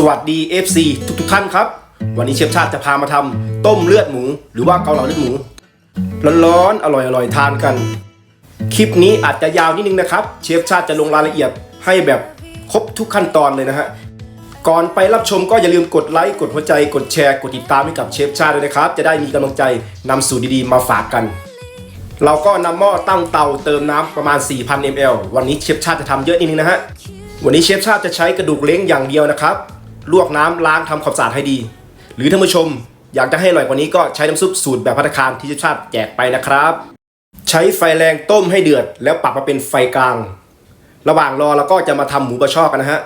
สวัสดี FC ทุกทุกท่านครับ วันนี้เชฟชาติจะพามาทำต้มเลือดหมู หรือว่าเกาเหลาเลือดหมู ร้อนๆอร่อยๆทานกัน คลิปนี้อาจจะยาวนิดนึงนะครับ เชฟชาติจะลงรายละเอียดให้แบบครบทุกขั้นตอนเลยนะฮะก่อนไปรับชมก็อย่าลืมกดไลค์กดหัวใจ กดแชร์ กดติดตามให้กับเชฟชาติด้วยนะครับ จะได้มีกำลังใจนำสูตรดีๆมาฝากกัน เราก็นำหม้อตั้งเตาเติมน้ำประมาณ 4,000 ml วันนี้เชฟชาติจะทำเยอะนิดนึงนะฮะวันนี้เชฟชาติจะใช้กระดูกเล้งอย่างเดียวนะครับ ลวกน้ำล้างทำความสะอาดให้ดี หรือท่านผู้ชมอยากจะให้อร่อยกว่านี้ก็ใช้น้ำซุปสูตรแบบพัตคารที่เชฟชาติแจกไปนะครับ ใช้ไฟแรงต้มให้เดือด แล้วปรับมาเป็นไฟกลาง ระหว่างรอเราก็จะมาทำหมูกระชอกกันนะฮะ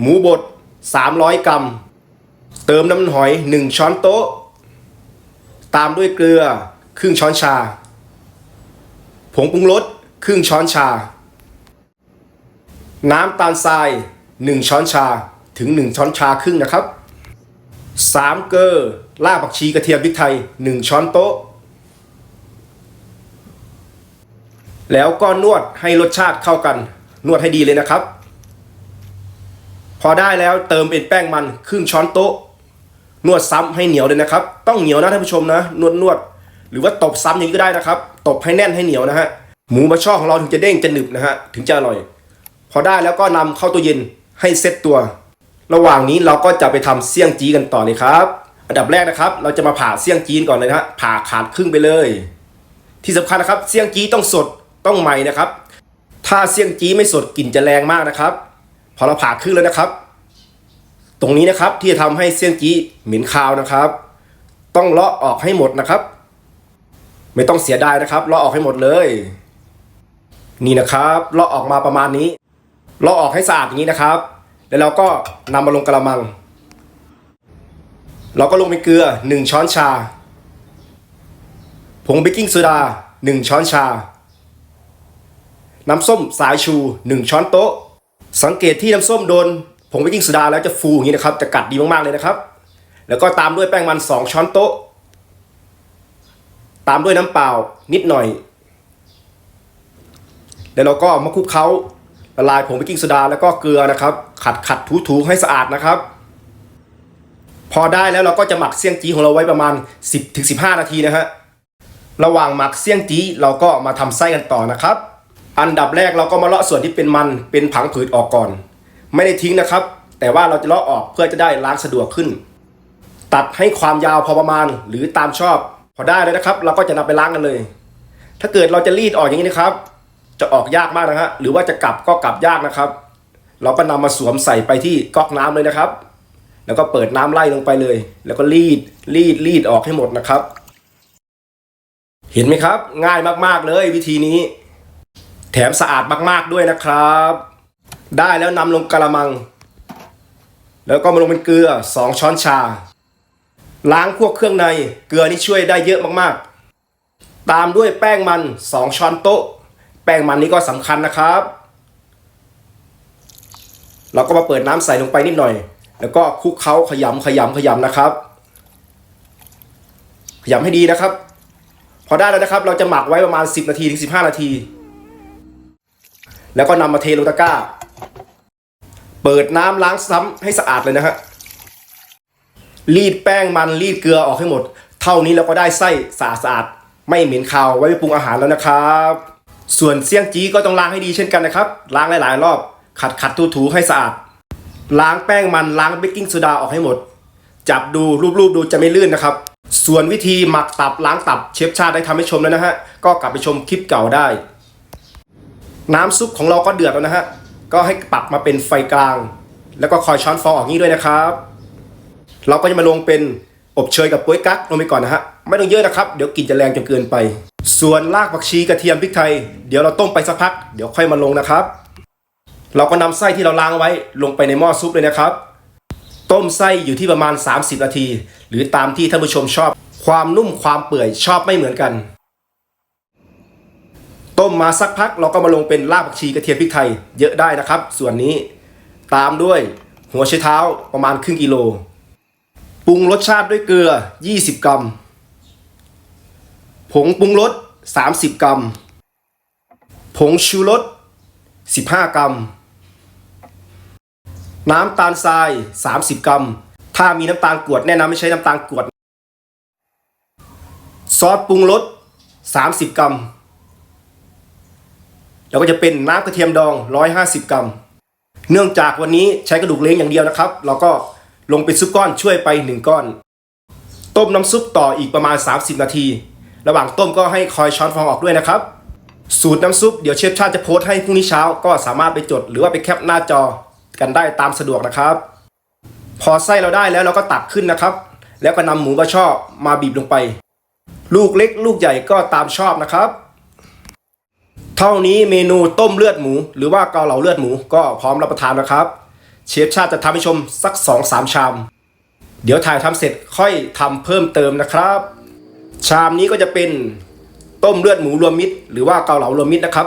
หมูบด 300 กรัม เติมน้ำมันหอย 1 ช้อนโต๊ะ ตามด้วยเกลือครึ่งช้อนชา ผงปรุงรสครึ่งช้อนชา น้ำตาลทราย 1 ช้อนชา ถึง 1 ช้อนชาครึ่งนะครับ 3 เกลือรากผักชีกระเทียมพริกไทย 1 ช้อนโต๊ะ แล้วก็นวดให้รสชาติเข้ากัน นวดให้ดีเลยนะครับ พอได้แล้วเติมเป็นแป้งมันครึ่งช้อนโต๊ะ นวดซ้ำให้เหนียวเลยนะครับ ต้องเหนียวนะท่านผู้ชมนะ นวดนวดหรือว่าตบซ้ำอย่างนี้ก็ได้นะครับ ตบให้แน่นให้เหนียวนะฮะหมูบะช่อของเราถึงจะเด้งจะหนึบนะฮะถึงจะอร่อย พอได้แล้วก็นำเข้าตู้เย็นให้เซ็ตตัว ระหว่างนี้เราก็จะไปทำเสี่ยงจีกันต่อเลยครับ อันดับแรกนะครับ เราจะมาผ่าเสี่ยงจีนก่อนเลยนะฮะผ่าขาดครึ่งไปเลย ที่สำคัญนะครับเสี่ยงจีต้องสดต้องใหม่นะครับ ถ้าเสี่ยงจีไม่สดกลิ่นจะแรงมากนะครับ พอเราผ่าครึ่งแล้วนะครับ ตรงนี้นะครับที่จะทำให้เสี่ยงจีเหม็นคาวนะครับ ต้องเลาะออกให้หมดนะครับ ไม่ต้องเสียดายนะครับเลาะออกให้หมดเลย นี่นะครับเลาะออกมาประมาณนี้เลาะออกให้สะอาดอย่างนี้นะครับ แล้วเราก็นำมาลงกระมัง เราก็ลงเป็นเกลือ 1 ช้อนชา ผงเบกกิ้งโซดา 1 ช้อนชา น้ำส้มสายชู 1 ช้อนโต๊ะ สังเกตที่น้ำส้มโดนผงเบกกิ้งโซดาแล้วจะฟูอย่างนี้นะครับ จะกัดดีมากๆเลยนะครับ แล้วก็ตามด้วยแป้งมัน 2 ช้อนโต๊ะ ตามด้วยน้ำเปล่านิดหน่อย แล้วเราก็มาคลุกเคล้า ละลายผงเบกกิ้งโซดาแล้วก็เกลือนะครับ ขัดขัดถูถูๆให้สะอาดนะครับ พอได้แล้วเราก็จะหมักเสี่ยงจี้ของเราไว้ประมาณ 10-15 นาทีนะฮะระหว่างหมักเสี่ยงจี้เราก็มาทำไส้กันต่อนะครับ อันดับแรกเราก็มาเลาะส่วนที่เป็นมันเป็นผังผืดออกก่อน ไม่ได้ทิ้งนะครับ แต่ว่าเราจะเลาะออกเพื่อจะได้ล้างสะดวกขึ้น ตัดให้ความยาวพอประมาณหรือตามชอบ พอได้แล้วนะครับ เราก็จะนำไปล้างกันเลย ถ้าเกิดเราจะรีดออกอย่างนี้นะครับ จะออกยากมากนะฮะหรือว่าจะกลับก็กลับยากนะครับ เราก็นำมาสวมใส่ไปที่ก๊อกน้ำเลยนะครับ แล้วก็เปิดน้ำไล่ลงไปเลย แล้วก็รีดรีดรีดออกให้หมดนะครับ เห็นไหมครับ ง่ายมากๆเลยวิธีนี้ แถมสะอาดมากๆด้วยนะครับ ได้แล้วนำลงกระมัง แล้วก็มาลงเป็นเกลือ 2 ช้อนชา ล้างพวกเครื่องในเกลือนี่ช่วยได้เยอะมากๆ ตามด้วยแป้งมัน 2 ช้อนโต๊ะ แป้งมันนี้ก็สำคัญนะครับ เราก็มาเปิดน้ำใส่ลงไปนิดหน่อย แล้วก็คลุกเคล้าขยำขยำขยำนะครับ ขยำให้ดีนะครับ พอได้แล้วนะครับ เราจะหมักไว้ประมาณ 10 นาทีถึง 15 นาที แล้วก็นำมาเทลงตะกร้า เปิดน้ำล้างซ้ำให้สะอาดเลยนะฮะรีดแป้งมันรีดเกลือออกให้หมด เท่านี้เราก็ได้ไส้สะอาดสะอาดไม่เหม็นคาวไว้ไปปรุงอาหารแล้วนะครับ ส่วนเสี่ยงจี้ก็ต้องล้างให้ดีเช่นกันนะครับ ล้างหลายๆ รอบ ขัดขัดถูถูๆให้สะอาด ล้างแป้งมันล้างเบกกิ้งโซดาออกให้หมด จับดูรูปๆดูจะไม่ลื่นนะครับ ส่วนวิธีหมักตับล้างตับเชฟชาติได้ทำให้ชมแล้วนะฮะ ก็กลับไปชมคลิปเก่าได้ น้ำซุปของเราก็เดือดแล้วนะฮะ ก็ให้ปรับมาเป็นไฟกลาง แล้วก็คอยช้อนฟองออกนี้ด้วยนะครับ เราก็จะมาลงเป็นอบเชยกับป้วยกั๊กลงไปก่อนนะฮะ ไม่ต้องเยอะนะครับ เดี๋ยวกลิ่นจะแรงจนเกินไป ส่วนรากผักชีกระเทียมพริกไทย เดี๋ยวเราต้มไปสักพัก เดี๋ยวค่อยมาลงนะครับ เราก็นำไส้ที่เราล้างไว้ลงไปในหม้อซุปเลยนะครับ ต้มไส้อยู่ที่ประมาณ 30 นาที หรือตามที่ท่านผู้ชมชอบ ความนุ่มความเปื่อยชอบไม่เหมือนกัน ต้มมาสักพักเราก็มาลงเป็นรากผักชีกระเทียมพริกไทย เยอะได้นะครับ ส่วนนี้ตามด้วยหัวไชเท้าประมาณครึ่งกิโลปรุงรสชาติด้วยเกลือ 20 กรัม ผงปรุงรส 30 กรัม ผงชูรส 15 กรัม น้ำตาลทราย 30 กรัม ถ้ามีน้ำตาลกรวดแนะนำไม่ใช้น้ำตาลกรวด ซอสปรุงรส 30 กรัม แล้วก็จะเป็นน้ำกระเทียมดอง 150 กรัม เนื่องจากวันนี้ใช้กระดูกเล้งอย่างเดียวนะครับ เราก็ลงเป็นซุปก้อนช่วยไป 1 ก้อน ต้มน้ำซุปต่ออีกประมาณ 30 นาที ระหว่างต้มก็ให้คอยช้อนฟองออกด้วยนะครับ สูตรน้ำซุปเดี๋ยวเชฟชาติจะโพสต์ให้พรุ่งนี้เช้าก็สามารถไปจด หรือว่าไปแคปหน้าจอกันได้ตามสะดวกนะครับ พอไส้เราได้แล้วเราก็ตักขึ้นนะครับ แล้วก็นำหมูบะช่อมาบีบลงไป ลูกเล็ก ลูกใหญ่ก็ตามชอบนะครับ เท่านี้เมนูต้มเลือดหมู หรือว่าเกาเหลาเลือดหมูก็พร้อมรับประทานนะครับ เชฟชาติจะทำให้ชมสัก 2-3 ชาม เดี๋ยวถ่ายทำเสร็จค่อยทำเพิ่มเติมนะครับ ชามนี้ก็จะเป็นต้มเลือดหมูรวมมิตร หรือว่าเกาเหลารวมมิตรนะครับ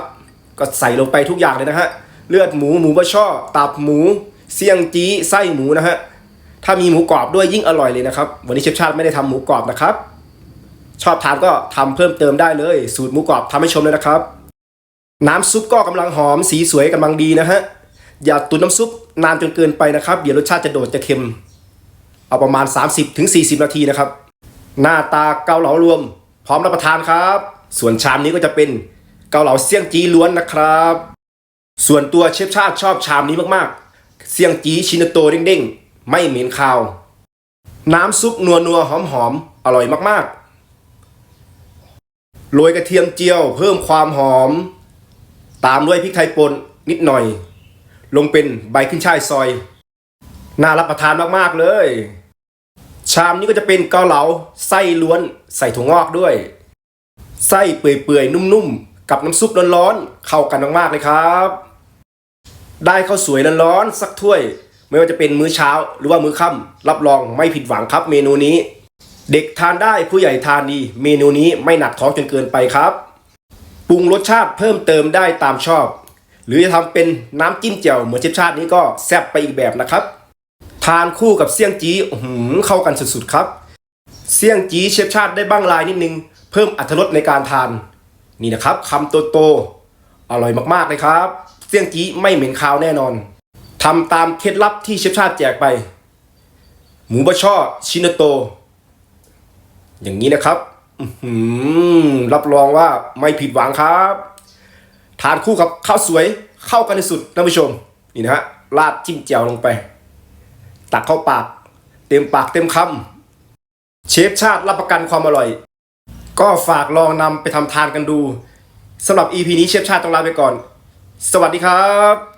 ก็ใส่ลงไปทุกอย่างเลยนะฮะเลือดหมูหมูบะช่อ ตับหมู เสี่ยงจี้ไส้หมูนะฮะถ้ามีหมูกรอบด้วยยิ่งอร่อยเลยนะครับ วันนี้เชฟชาติไม่ได้ทำหมูกรอบนะครับ ชอบทานก็ทำเพิ่มเติมได้เลย สูตรหมูกรอบทำให้ชมเลยนะครับ น้ำซุปก็กำลังหอมสีสวยกำลังดีนะฮะอย่าตุนน้ำซุปนานจนเกินไปนะครับ เดี๋ยวรสชาติจะโดดจะเค็ม เอาประมาณ 30-40ถึง40นาทีนะครับ หน้าตาเกาเหลารวม พร้อมรับประทานครับ ส่วนชามนี้ก็จะเป็นเกาเหลาเสี่ยงจีล้วนนะครับ ส่วนตัวเชฟชาติชอบชามนี้มากๆ เสี่ยงจีชินโตเด้งๆ ไม่เหม็นคาว น้ำซุปนัวนัวๆหอมหอมๆอร่อยมากๆ โรยกระเทียมเจียวเพิ่มความหอม ตามด้วยพริกไทยป่นนิดหน่อย ลงเป็นใบขึ้นช่ายซอย น่ารับประทานมากๆเลย ชามนี้ก็จะเป็นเกาเหลาไส้ล้วนใส่ถั่วงอกด้วย ไส้เปื่อยๆ นุ่มๆ กับน้ำซุปร้อนๆ เข้ากันมากๆเลยครับ ได้ข้าวสวยร้อนๆสักถ้วย ไม่ว่าจะเป็นมื้อเช้าหรือว่ามื้อค่ำรับรองไม่ผิดหวังครับเมนูนี้ เด็กทานได้ผู้ใหญ่ทานดี เมนูนี้ไม่หนักท้องจนเกินไปครับ ปรุงรสชาติเพิ่มเติมได้ตามชอบ หรือจะทำเป็นน้ำจิ้มแจ่วเหมือนเชฟชาตินี้ก็แซ่บไปอีกแบบนะครับ ทานคู่กับเสี่ยงจี้หือเข้ากันสุดๆครับ เสี่ยงจี้เชฟชาติได้บ้างลายนิดนึง เพิ่มอรรถรสในการทาน นี่นะครับคำโตๆอร่อยมากๆเลยครับ เสี่ยงจี้ไม่เหม็นคาวแน่นอนทำตามเคล็ดลับที่เชฟชาติแจกไป หมูบะช่อชินโต อย่างนี้นะครับหือรับรองว่าไม่ผิดหวังครับ ทานคู่กับข้าวสวยเข้ากันที่สุดท่านผู้ชม นี่นะฮะราดจิ้มแจ่วลงไป ตักเข้าปาก เต็มปากเต็มคำเชฟชาติรับประกันความอร่อย ก็ฝากลองนำไปทำทานกันดูสำหรับ EP นี้เชฟชาติต้องลาไปก่อน สวัสดีครับ